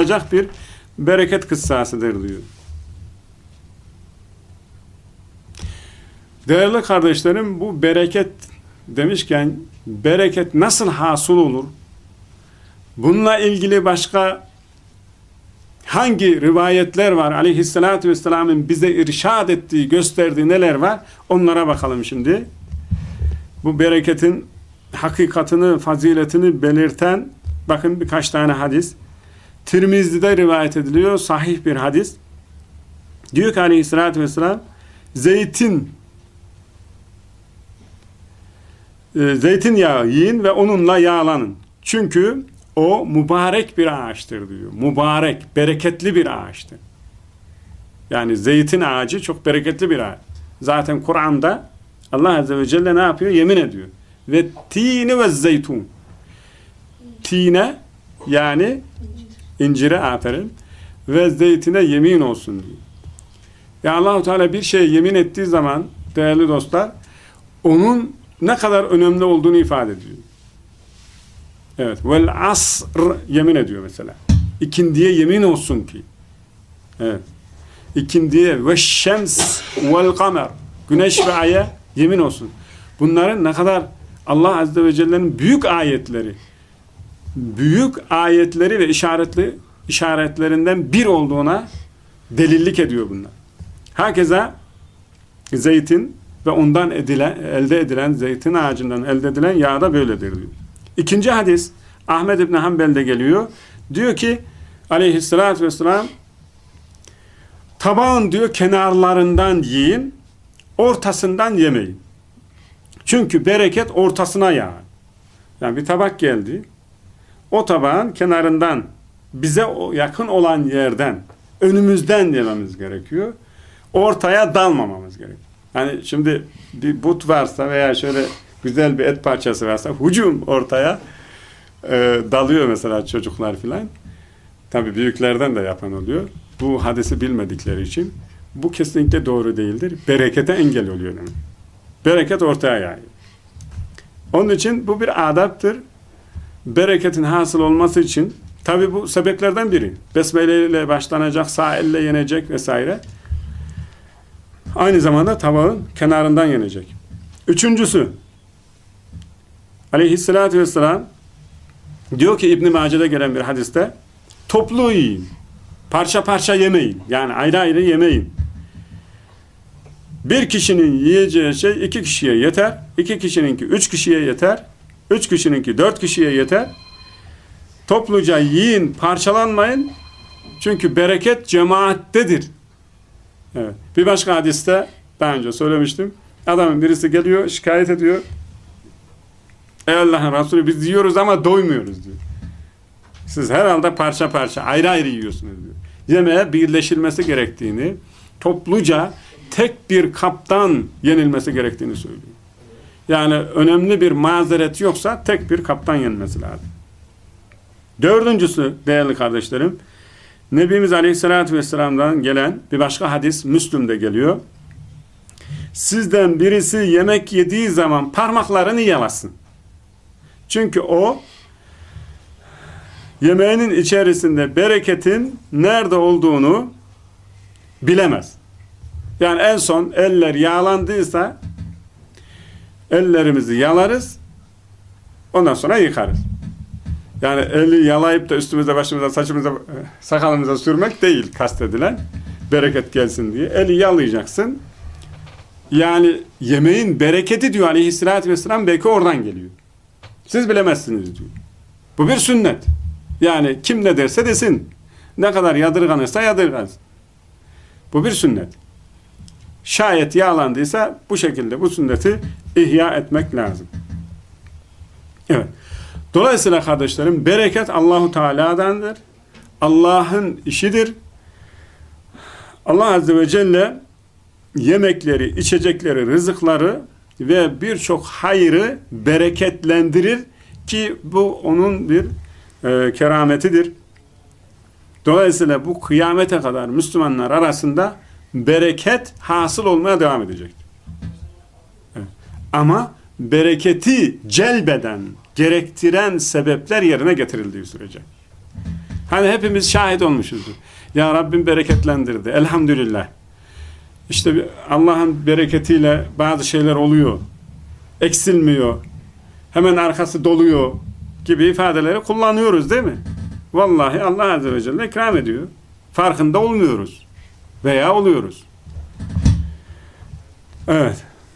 olacak bir bereket kıssasıdır diyor. Değerli kardeşlerim bu bereket demişken bereket nasıl hasıl olur? Bununla ilgili başka hangi rivayetler var? Aleyhissalatü vesselamın bize irşad ettiği, gösterdiği neler var? Onlara bakalım şimdi. Bu bereketin hakikatini, faziletini belirten bakın birkaç tane hadis. Tirmizli'de rivayet ediliyor. Sahih bir hadis. Diyor ki aleyhissalatü vesselam zeytin e, zeytinyağı yiyin ve onunla yağlanın. Çünkü o mübarek bir ağaçtır diyor. Mübarek, bereketli bir ağaçtır. Yani zeytin ağacı çok bereketli bir ağaç. Zaten Kur'an'da Allah Azze ve Celle ne yapıyor? Yemin ediyor. Ve tini ve zeytun. Tine yani incire aferin ve zeytine yemin olsun diyor. Ya Allahu Teala bir şeye yemin ettiği zaman değerli dostlar onun ne kadar önemli olduğunu ifade ediyor. Evet. Vel asr yemin ediyor mesela. İkindiye yemin olsun ki. Evet. İkindiye ve şems vel kamer. Güneş ve aya yemin olsun. Bunların ne kadar Allah Azze ve Celle'nin büyük ayetleri, büyük ayetleri ve işaretli işaretlerinden bir olduğuna delillik ediyor bunlar. Herkese zeytin ve ondan edilen, elde edilen zeytin ağacından elde edilen yağ da böyledir diyor. İkinci hadis Ahmed İbni Hanbel'de geliyor. Diyor ki aleyhissalatü vesselam tabağın diyor kenarlarından yiyin ortasından yemeyin. Çünkü bereket ortasına yağar. Yani bir tabak geldi. O tabağın kenarından bize yakın olan yerden önümüzden yememiz gerekiyor. Ortaya dalmamamız gerekiyor. Hani şimdi bir but varsa veya şöyle güzel bir et parçası varsa hücum ortaya e, dalıyor mesela çocuklar filan. Tabii büyüklerden de yapan oluyor. Bu hadisi bilmedikleri için bu kesinlikle doğru değildir. Berekete engel oluyor. Yani. Bereket ortaya yayıyor. Onun için bu bir adaptır. Bereketin hasıl olması için tabi bu sebeplerden biri. Besmele ile başlanacak, sağ elle yenecek vesaire. Aynı zamanda tabağın kenarından yenecek. Üçüncüsü aleyhissalatü vesselam diyor ki İbn-i Mace'de gelen bir hadiste toplu yiyin. Parça parça yemeyin. Yani ayrı ayrı yemeyin. Bir kişinin yiyeceği şey iki kişiye yeter. iki kişininki üç kişiye yeter. Üç kişininki dört kişiye yeter. Topluca yiyin, parçalanmayın. Çünkü bereket cemaattedir. Evet. Bir başka hadiste daha önce söylemiştim. Adamın birisi geliyor, şikayet ediyor. Ey Allah'ın Resulü biz yiyoruz ama doymuyoruz diyor. Siz herhalde parça parça, ayrı ayrı yiyorsunuz diyor. Yemeğe birleşilmesi gerektiğini, topluca tek bir kaptan yenilmesi gerektiğini söylüyor. Yani önemli bir mazeret yoksa tek bir kaptan yenmesi lazım. Dördüncüsü değerli kardeşlerim, Nebimiz Aleyhisselatü Vesselam'dan gelen bir başka hadis Müslüm'de geliyor. Sizden birisi yemek yediği zaman parmaklarını yalasın. Çünkü o yemeğinin içerisinde bereketin nerede olduğunu bilemez. Yani en son eller yağlandıysa ellerimizi yalarız ondan sonra yıkarız. Yani eli yalayıp da üstümüze, başımıza, saçımıza, sakalımıza sürmek değil kastedilen. Bereket gelsin diye. Eli yalayacaksın. Yani yemeğin bereketi diyor aleyhissalatü vesselam belki oradan geliyor. Siz bilemezsiniz diyor. Bu bir sünnet. Yani kim ne derse desin. Ne kadar yadırganırsa yadırgansın. Bu bir sünnet. Şayet yağlandıysa bu şekilde bu sünneti ihya etmek lazım. Evet. Dolayısıyla kardeşlerim bereket Allahu Teala'dandır. Allah'ın işidir. Allah Azze ve Celle yemekleri, içecekleri, rızıkları ve birçok hayrı bereketlendirir ki bu onun bir e, kerametidir. Dolayısıyla bu kıyamete kadar Müslümanlar arasında bereket hasıl olmaya devam edecektir. Evet. Ama bereketi celbeden, gerektiren sebepler yerine getirildiği sürece. Hani hepimiz şahit olmuşuzdur. Ya Rabbim bereketlendirdi. Elhamdülillah. İşte Allah'ın bereketiyle bazı şeyler oluyor. Eksilmiyor. Hemen arkası doluyor gibi ifadeleri kullanıyoruz değil mi? Vallahi Allah Azze ve Celle ikram ediyor. Farkında olmuyoruz. Veya oluyoruz. Evet.